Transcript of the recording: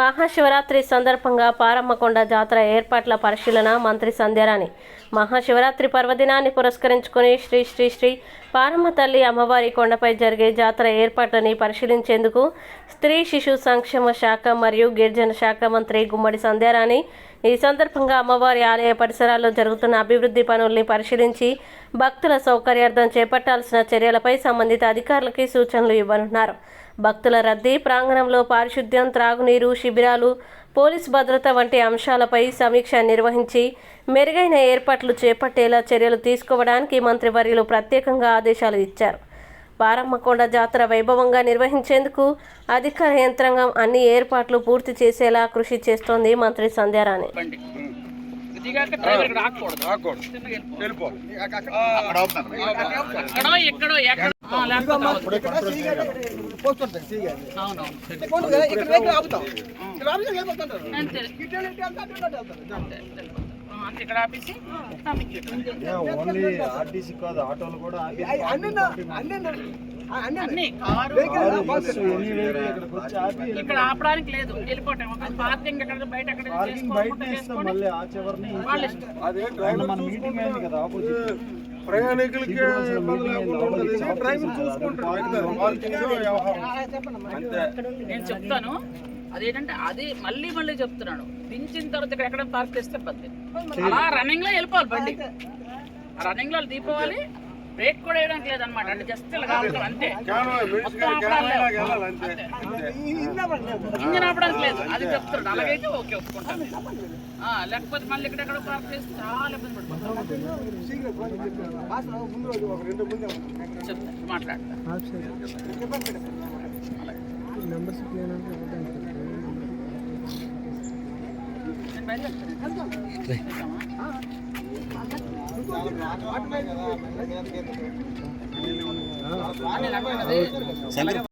మహాశివరాత్రి సందర్భంగా పారమ్మకొండ జాతర ఏర్పాట్ల పరిశీలన మంత్రి సంధ్యారాణి. మహాశివరాత్రి పర్వదినాన్ని పురస్కరించుకుని శ్రీ శ్రీ శ్రీ పారమ్మ తల్లి అమ్మవారి కొండపై జరిగే జాతర ఏర్పాట్లని పరిశీలించేందుకు స్త్రీ శిశు సంక్షేమ శాఖ మరియు గిరిజన శాఖ మంత్రి గుమ్మడి సంధ్యారాణి ఈ సందర్భంగా అమ్మవారి ఆలయ పరిసరాల్లో జరుగుతున్న అభివృద్ధి పనుల్ని పరిశీలించి భక్తుల సౌకర్యార్థం చేపట్టాల్సిన చర్యలపై సంబంధిత అధికారులకి సూచనలు ఇవ్వనున్నారు. భక్తుల రద్దీ ప్రాంగణంలో పారిశుద్ధ్యం త్రాగునీరు శిబిరాలు పోలీస్ భద్రత వంటి అంశాలపై సమీక్ష నిర్వహించి మెరుగైన ఏర్పాట్లు చేపట్టేలా చర్యలు తీసుకోవడానికి మంత్రివర్యులు ప్రత్యేకంగా ఆదేశాలు ఇచ్చారు. పారమ్మకొండ జాతర వైభవంగా నిర్వహించేందుకు అధికార యంత్రాంగం అన్ని ఏర్పాట్లు పూర్తి చేసేలా కృషి చేస్తోంది మంత్రి సంధ్యారాణి. ఎక్కడో ఇక్కడ ఆపేసి. ఓన్లీ ఆర్టీసీ కాదు ఆటోలు కూడా ఇక్కడ ఆపడానికి లేదు వెళ్ళిపోవటం ఒక పార్కింగ్ ఎక్కడ బయట పార్కింగ్ బయట మళ్ళీ ఆ చివరిని. మన మీటింగ్ అయింది కదా ఆపోజిట్ ప్రయాణికులకి ఇబ్బంది లేకుండా. ఉంటుంది. డ్రైవర్ అంతే. నేను చెప్తాను. అదేంటంటే అది మళ్ళీ మళ్ళీ చెప్తున్నాను. దించిన తర్వాత ఇక్కడ ఎక్కడ పార్క్ చేస్తే ఇబ్బంది అలా రన్నింగ్లో వెళ్ళిపోవాలి బండి. రన్నింగ్లో దిగిపోవాలి బ్రేక్ కూడా వేయడానికి లేదనమాట అంటే జస్ట్ ఇలా అంతే. ఇంజిన్ ఆపడానికి లేదు. అది చెప్తున్నాడు. అలాగైతే ఓకే ఒప్పుకుంటాను ఆ, లేకపోతే మళ్ళీ ఇక్కడ పార్క్ చేస్తే చాలా ఇబ్బంది పడిపోతాం చెప్తాను మాట్లాడతా. నేను బయలుదేరుతాను. నేను అనుకున్నది